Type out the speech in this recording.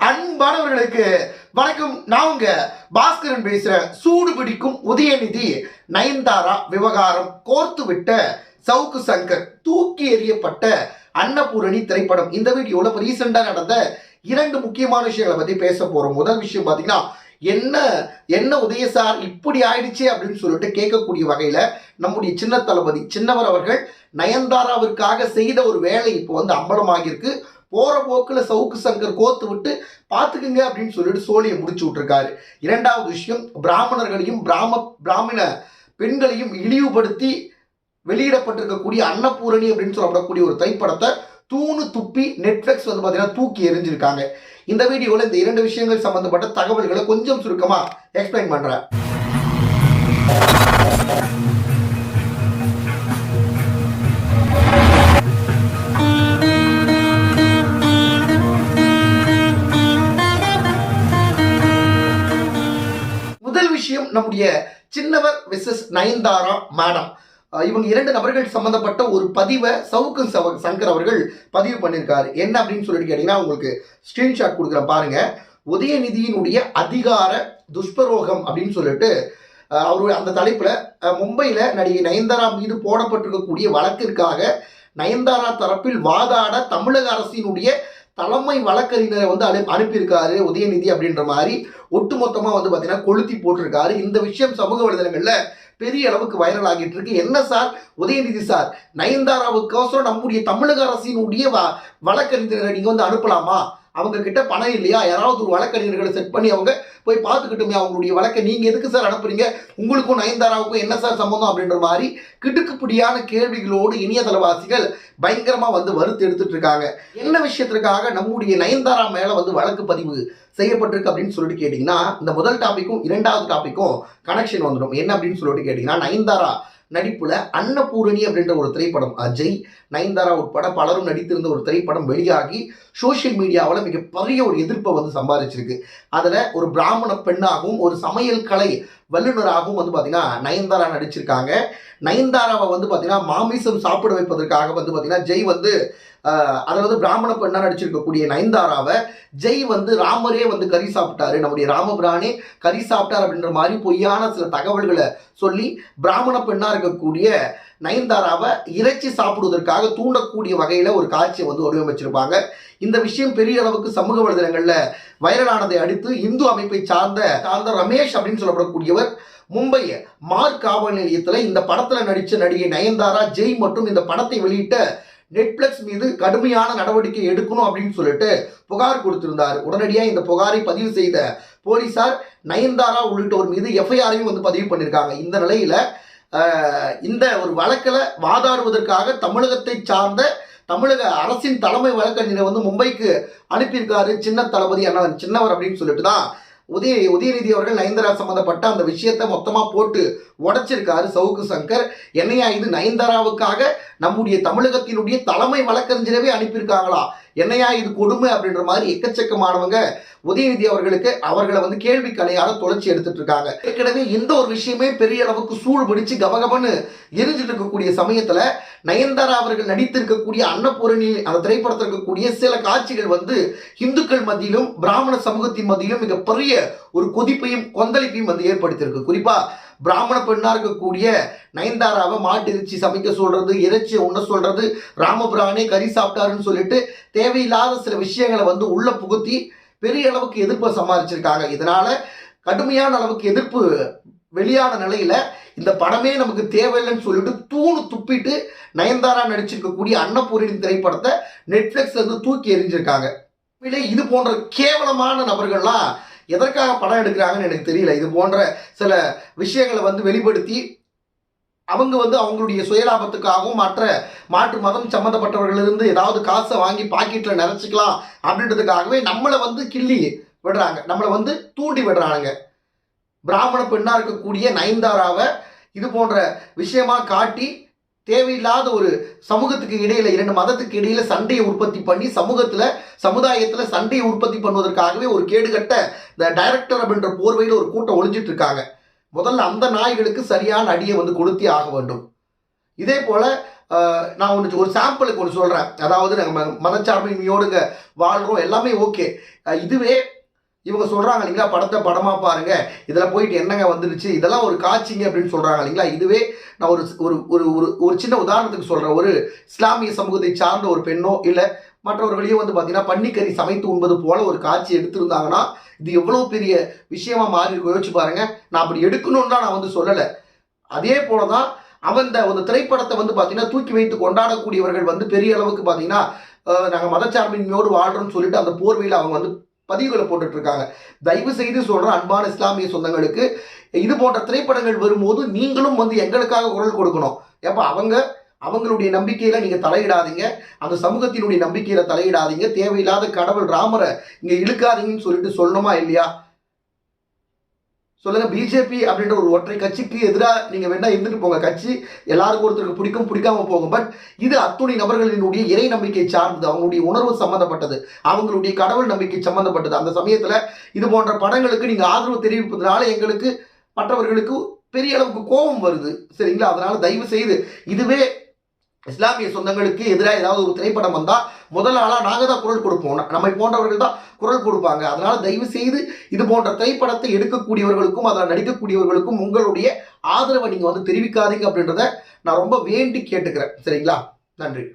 அன்பானவர்களுக்கு வணக்கம். நான் உங்க பாஸ்கரன் பேசுறேன் சூடு பிடிக்கும் உதயநிதி நயன்தாரா விவகாரம் கோர்த்து விட்ட சவுக்கு சங்கர் தூக்கி எறியப்பட்ட அன்னபூரணி திரைப்படம். இந்த வீடியோல இப்போ ரீசெண்டாக நடந்த இரண்டு முக்கியமான விஷயங்களை பத்தி பேச போறோம். முதல் விஷயம் பாத்தீங்கன்னா என்ன என்ன உதய சார் இப்படி ஆயிடுச்சு அப்படின்னு சொல்லிட்டு கேட்கக்கூடிய வகையில நம்முடைய சின்ன தளபதி சின்னவர் அவர்கள் நயன்தாராவிற்காக செய்த ஒரு வேலை இப்போ வந்து அம்பலமாகியிருக்கு. போகிற போக்கில் சவுக்கு சங்கர் கோத்து விட்டு பார்த்துக்குங்க அப்படின்னு சொல்லிட்டு சோழியை முடிச்சு விட்டுருக்காரு. இரண்டாவது விஷயம் பிராமணர்களையும் பிராம பிராமண பெண்களையும் இழிவுபடுத்தி வெளியிடப்பட்டிருக்கக்கூடிய அன்னபூரணி அப்படின்னு சொல்லப்படக்கூடிய ஒரு திரைப்படத்தை தூணு துப்பி நெட்ஃப்ளிக்ஸ் வந்து பார்த்தீங்கன்னா தூக்கி எரிஞ்சிருக்காங்க இந்த வீடியோவில் இந்த இரண்டு விஷயங்கள் சம்பந்தப்பட்ட தகவல்களை கொஞ்சம் சுருக்கமாக எக்ஸ்பிளைன் பண்ணுறேன் விஷயம் நம்முடைய சின்னவர் விசஸ் நயன்தாரா மேடம் இவங்க இரண்டு நபர்கள் சம்பந்தப்பட்ட ஒரு பதிவை சவுக்கு சவ- சங்கர் அவர்கள் பதிவு பண்ணியிருக்காரு என்ன அப்படின்னு சொல்லிட்டு கேட்டீங்கன்னா உங்களுக்கு ஸ்கிரீன்ஷாட் கொடுக்குறேன் பாருங்க. உதயநிதியினுடைய அதிகார துஷ்பரோகம் அப்படின்னு சொல்லிட்டு அவருடைய அந்த தலைப்பில் மும்பையில் நடிகை நயன்தாரா மீது போடப்பட்டிருக்கக்கூடிய வழக்கிற்காக நயன்தாரா தரப்பில் வாதாட தமிழக அரசினுடைய தலைமை வழக்கறிஞரை வந்து அனு அனுப்பியிருக்காரு உதயநிதி அப்படின்ற மாதிரி. ஒட்டுமொத்தமாக வந்து பார்த்தீங்கன்னா கொளுத்தி போட்டிருக்காரு. இந்த விஷயம் சமூக வலைதளங்களில் பெரிய அளவுக்கு வைரல் ஆகிட்டு இருக்கு. என்ன சார்? உதயநிதி சார் நயன்தாராவுக்கோசரம் நம்முடைய தமிழக அரசினுடைய வழக்கறிஞரை நீங்கள் வந்து அனுப்பலாமா? அவங்க கிட்ட பணம் இல்லையா? யாராவது ஒரு வழக்கறிஞர்களை செட் பண்ணி அவங்க போய் பார்த்துக்கிட்டுமே அவங்களுடைய வழக்கை. நீங்கள் எதுக்கு சார் அனுப்புறீங்க? உங்களுக்கும் நயன்தாராவுக்கும் என்ன சார் சம்மந்தம் அப்படின்ற மாதிரி கிடுக்குப்பிடியான கேள்விகளோடு இணையதளவாசிகள் பயங்கரமாக வந்து வறுத்து எடுத்துட்டு இருக்காங்க. என்ன விஷயத்திற்காக நம்முடைய நயன்தாரா மேலே வந்து வழக்கு பதிவு செய்யப்பட்டிருக்கு அப்படின்னு சொல்லிட்டு கேட்டிங்கன்னா இந்த முதல் டாப்பிக்கும் இரண்டாவது டாப்பிக்கும் கனெக்ஷன் வந்துடும். என்ன அப்படின்னு சொல்லிட்டு கேட்டிங்கன்னா நயன்தாரா நடிப்புல அன்னபூரணி அப்படின்ற ஒரு திரைப்படம் அஜய் நயன்தாரா உட்பட பலரும் நடித்திருந்த ஒரு திரைப்படம் வெளியாகி சோஷியல் மீடியாவில் மிகப்பெரிய ஒரு எதிர்ப்பை வந்து சம்பாதிச்சிருக்கு அதில் ஒரு பிராமண பெண்ணாகவும் ஒரு சமையல் கலை வல்லுநராகவும் வந்து பார்த்தீங்கன்னா நயன்தாரா நடிச்சிருக்காங்க. நயன்தாராவை வந்து பார்த்தீங்கன்னா மாமிசம் சாப்பிட வைப்பதற்காக வந்து பார்த்தீங்கன்னா ஜெய் வந்து அதாவது பிராமண பெண்ணா நடிச்சிருக்கக்கூடிய நயன்தாராவை ஜெய் வந்து ராமரே வந்து கறி சாப்பிட்டாரு. நம்முடைய ராமபிரானே கறி சாப்பிட்டார் அப்படின்ற மாதிரி பொய்யான சில தகவல்களை சொல்லி பிராமண பெண்ணா இருக்கக்கூடிய நயன்தாராவை இறைச்சி சாப்பிடுவதற்காக தூண்டக்கூடிய வகையில் ஒரு காட்சியை வந்து வடிவமைச்சிருப்பாங்க. இந்த விஷயம் பெரிய அளவுக்கு சமூக வலைதளங்களில் வைரலானதை அடுத்து இந்து அமைப்பை சார்ந்த சார்ந்த ரமேஷ் அப்படின்னு சொல்லப்படக்கூடியவர் மும்பை மார்க் காவல் நிலையத்தில் இந்த படத்தில் நடித்த நடிகை நயன்தாரா ஜெய் மற்றும் இந்த படத்தை வெளியிட்ட நெட்ஃப்ளிக்ஸ் மீது கடுமையான நடவடிக்கை எடுக்கணும் அப்படின்னு சொல்லிட்டு புகார் கொடுத்திருந்தார். உடனடியாக இந்த புகாரை பதிவு செய்த போலீசார் நயன்தாரா உள்ளிட்டோர் மீது எஃப்ஐஆரையும் வந்து பதிவு பண்ணியிருக்காங்க இந்த நிலையில் இந்த ஒரு வழக்கில் வாதாடுவதற்காக தமிழகத்தை சார்ந்த தமிழக அரசின் தலைமை வழக்கறிஞரை வந்து மும்பைக்கு அனுப்பியிருக்காரு சின்ன தளபதி அண்ணன் சின்னவர் அப்படின்னு சொல்லிட்டு தான் உதய உதயநிதி அவர்கள் நயன்தாரா சம்பந்தப்பட்ட அந்த விஷயத்தை மொத்தமாக போட்டு உடைச்சிருக்காரு சவுக்கு சங்கர். என்னையா இது நயன்தாராவுக்காக நம்முடைய தமிழகத்தினுடைய தலைமை வழக்கறிஞரவே அனுப்பியிருக்காங்களா? என்னையா இது கொடுமை அப்படின்ற மாதிரி எக்கச்சக்கமானவங்க உதயநிதி அவர்களுக்கு அவர்களை வந்து கேள்வி கலையால தொலைச்சி எடுத்துட்டு இருக்காங்க. ஏற்கனவே எந்த ஒரு விஷயமே பெரிய அளவுக்கு சூடு பிடிச்சு கபகபன்னு எரிஞ்சிட்டு இருக்கக்கூடிய சமயத்துல நயன்தாரா அவர்கள் நடித்திருக்கக்கூடிய அன்னபூரணி அந்த திரைப்படத்தில் இருக்கக்கூடிய சில காட்சிகள் வந்து இந்துக்கள் மத்தியிலும் பிராமண சமூகத்தின் மத்தியிலும் மிகப்பெரிய ஒரு கொதிப்பையும் கொந்தளிப்பையும் வந்து ஏற்படுத்தியிருக்கு. குறிப்பா பிராமண பெண்ணாக இருக்கக்கூடிய நயன்தாராவை மாட்டு இறைச்சி சமைக்க சொல்கிறது இறைச்சி உண்ண சொல்கிறது ராமபிரானே கறி சாப்பிட்டாருன்னு சொல்லிட்டு தேவையில்லாத சில விஷயங்களை வந்து உள்ளே புகுத்தி பெரிய அளவுக்கு எதிர்ப்பை சமாளிச்சிருக்காங்க. இதனால் கடுமையான அளவுக்கு எதிர்ப்பு வெளியான நிலையில் இந்த படமே நமக்கு தேவையில்லைன்னு சொல்லிட்டு தூணு துப்பிட்டு நயன்தாரா நடிச்சிருக்கக்கூடிய அன்னபூரணி திரைப்படத்தை நெட்ஃப்ளிக்ஸ்லேருந்து தூக்கி எறிஞ்சிருக்காங்க. இது போன்ற கேவலமான நபர்கள்லாம் எதற்காக படம் எடுக்கிறாங்கன்னு எனக்கு தெரியல. இது போன்ற சில விஷயங்களை வந்து வெளிப்படுத்தி அவங்க வந்து அவங்களுடைய சுயலாபத்துக்காகவும் மற்ற மாற்று மதம் சம்மந்தப்பட்டவர்களிருந்து ஏதாவது காசை வாங்கி பாக்கெட்டில் நிறைச்சிக்கலாம் அப்படின்றதுக்காகவே நம்மளை வந்து கிள்ளி விடுறாங்க. நம்மளை வந்து தூண்டி விடுறானுங்க. பிராமண பெண்ணாக இருக்கக்கூடிய நயன்தாராவை இது போன்ற விஷயமா காட்டி தேவையில்லாத ஒரு சமூகத்துக்கு இடையில இரண்டு மதத்துக்கு இடையில சண்டையை உற்பத்தி பண்ணி சமூகத்துல சமுதாயத்துல சண்டையை உற்பத்தி பண்ணுவதற்காகவே ஒரு கேடுகட்ட இந்த டைரக்டர் அப்படின்ற போர்வையில் ஒரு கூட்டம் ஒழிஞ்சிட்டு இருக்காங்க. முதல்ல அந்த நாய்களுக்கு சரியான அடியை வந்து கொடுத்தே ஆக வேண்டும். இதே போல நான் ஒன்று ஒரு சாம்பிளுக்கு ஒன்று சொல்கிறேன் அதாவது நம்ம மதச்சார்பின்மையோடுங்க வாழ்கிறோம் எல்லாமே ஓகே இதுவே இவங்க சொல்கிறாங்க இல்லைங்களா படத்தை படமாக பாருங்கள் இதில் போயிட்டு என்னங்க வந்துருச்சு இதெல்லாம் ஒரு காட்சிங்க அப்படின்னு சொல்கிறாங்க இல்லைங்களா? இதுவே நான் ஒரு ஒரு ஒரு ஒரு ஒரு சின்ன உதாரணத்துக்கு சொல்கிறேன் ஒரு இஸ்லாமிய சமூகத்தை சார்ந்த ஒரு பெண்ணோ இல்லை மற்றவர்களையும் வந்து பார்த்தீங்கன்னா பன்னிக்கறி சமைத்து உண்பது போல ஒரு காட்சி எடுத்திருந்தாங்கன்னா இது எவ்வளோ பெரிய விஷயமா மாறி இருக்கும் யோசிச்சு பாருங்கள் நான் அப்படி எடுக்கணும்னு தான் நான் வந்து சொல்லலை. அதே போல தான் அவன் அந்த திரைப்படத்தை வந்து பார்த்தீங்கன்னா தூக்கி வைத்து கொண்டாடக்கூடியவர்கள் வந்து பெரிய அளவுக்கு பார்த்தீங்கன்னா நாங்கள் மதச்சார்பின்மையோடு வாழ்கிறோம்னு சொல்லிட்டு அந்த போர்வையில் அவங்க வந்து பதிவுகளை போட்டுட்டு இருக்காங்க தயவு செய்து சொல்கிறேன் அன்பான இஸ்லாமிய சொந்தங்களுக்கு இது போன்ற திரைப்படங்கள் வரும்போது நீங்களும் வந்து எங்களுக்காக குரல் கொடுக்கணும். ஏப்பா அவங்க அவங்களுடைய நம்பிக்கையில் நீங்கள் தலையிடாதீங்க. அந்த சமூகத்தினுடைய நம்பிக்கையில் தலையிடாதீங்க. தேவையில்லாத கடவுள் ராமரை இங்கே இழுக்காதீங்கன்னு சொல்லிட்டு சொல்லணுமா இல்லையா? சொல்லுங்க பிஜேபி அப்படின்ற ஒரு ஒற்றை கட்சிக்கு எதிராக நீங்க வேணா இருந்துட்டு போங்க. கட்சி எல்லாருக்கும் ஒருத்தருக்கு பிடிக்கும் பிடிக்காம போகும். பட் இது அத்துணை நபர்களினுடைய இறை நம்பிக்கை சார்ந்தது அவங்களுடைய உணர்வு சம்பந்தப்பட்டது அவங்களுடைய கடவுள் நம்பிக்கை சம்பந்தப்பட்டது. அந்த சமயத்துல இது போன்ற படங்களுக்கு நீங்க ஆதரவு தெரிவிப்பதனால எங்களுக்கு மற்றவர்களுக்கு பெரிய அளவுக்கு கோபம் வருது. சரிங்களா? அதனால தயவு செய்து இதுவே இஸ்லாமிய சொந்தங்களுக்கு எதிராக ஏதாவது ஒரு திரைப்படம் வந்தால் முதல் நாளாக நாங்கள் தான் குரல் கொடுப்போம். நம்மை போன்றவர்கள் தான் குரல் கொடுப்பாங்க. அதனால் தயவு செய்து இது போன்ற திரைப்படத்தை எடுக்கக்கூடியவர்களுக்கும் அதில் நடிக்கக்கூடியவர்களுக்கும் உங்களுடைய ஆதரவை நீங்கள் வந்து தெரிவிக்காதீங்க அப்படின்றத நான் ரொம்ப வேண்டி கேட்டுக்கிறேன். சரிங்களா? நன்றி.